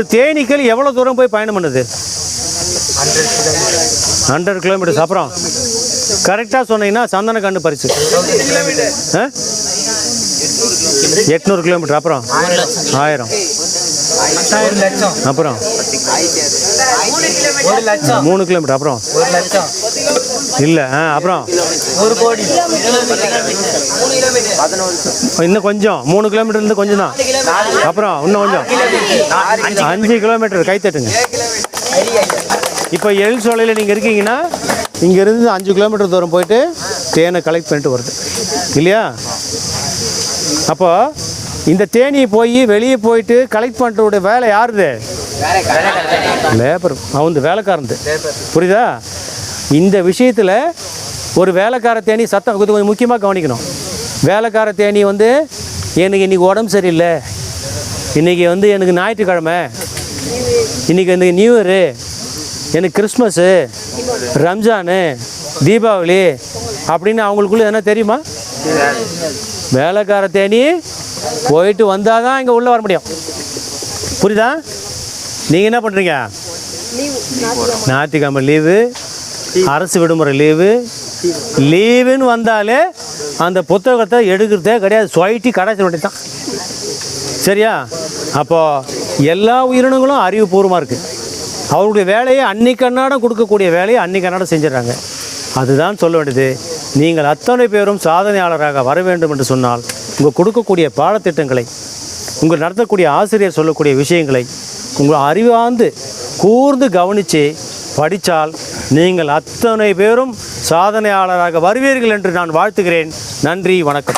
ஒரு தேனீக்கள் எவ்வளோ தூரம் போய் பயணம் பண்ணுது? ஹண்ட்ரட் கிலோமீட்டர்ஸ் அப்புறம் கரெக்டாக சொன்னீங்கன்னா சந்தன கண்டு பரிசு? எட்நூறு கிலோமீட்டர் அப்புறம் ஆயிரம். அப்புறம் மூணு கிலோமீட்டர் அப்புறம் இல்லை அப்புறம்? ஒரு கோடி. இன்னும் கொஞ்சம். மூணு கிலோமீட்டர்லேருந்து கொஞ்சம் தான். அப்புறம் இன்னும் கொஞ்சம். அஞ்சு கிலோமீட்டர் கை தட்டுங்க. இப்போ எல் சோலையில் நீங்கள் இருக்கீங்கன்னா இங்கேருந்து அஞ்சு கிலோமீட்டர் தூரம் போயிட்டு தேனை கலெக்ட் பண்ணிட்டு வருது இல்லையா? அப்போ இந்த தேனியை போய் வெளியே போயிட்டு கலெக்ட் பண்ணுறோட வேலை யாருது? லேபர் அவன் வேலைக்காரந்து புரியுதா? இந்த விஷயத்தில் ஒரு வேலைக்கார தேனி சத்தம் இது கொஞ்சம் முக்கியமாக கவனிக்கணும். வேலைக்கார தேனி வந்து எனக்கு இன்னைக்கு உடம்பு சரியில்லை. இன்றைக்கி வந்து எனக்கு ஞாயிற்றுக்கிழமை. இன்றைக்கி எனக்கு நியூ இயரு. எனக்கு கிறிஸ்மஸ்ஸு ரம்ஜானு தீபாவளி அப்படின்னு அவங்களுக்குள்ள என்ன தெரியுமா? வேலைக்கார தேனி போயிட்டு வந்தால் தான் இங்கே உள்ளே வர முடியும். புரியுதா? நீங்கள் என்ன பண்ணுறீங்க ஞாயிற்றுக்கிழமை லீவு அரசு விடுமுறை லீவு லீவுன்னு வந்தாலே அந்த புத்தகத்தை எடுக்கிறதே கிடையாது. சொயிட்டி கடைசி வேண்டியது தான். சரியா? அப்போது எல்லா உயிரினங்களும் அறிவுபூர்வமாக இருக்குது அவருடைய வேலையை அன்னைக்கு அன்னாடம் கொடுக்கக்கூடிய வேலையை அன்னைக்கு அன்னாடம் செஞ்சிடறாங்க. அதுதான் சொல்ல வேண்டியது. நீங்கள் அத்தனை பேரும் சாதனையாளராக வர வேண்டும் என்று சொன்னால் உங்கள் கொடுக்கக்கூடிய பாடத்திட்டங்களை உங்கள் நடத்தக்கூடிய ஆசிரியர் சொல்லக்கூடிய விஷயங்களை உங்கள் அறிவார்ந்து கூர்ந்து கவனித்து படித்தால் நீங்கள் அத்தனை பேரும் சாதனையாளராக வருவீர்கள் என்று நான் வாழ்த்துகிறேன். நன்றி வணக்கம்.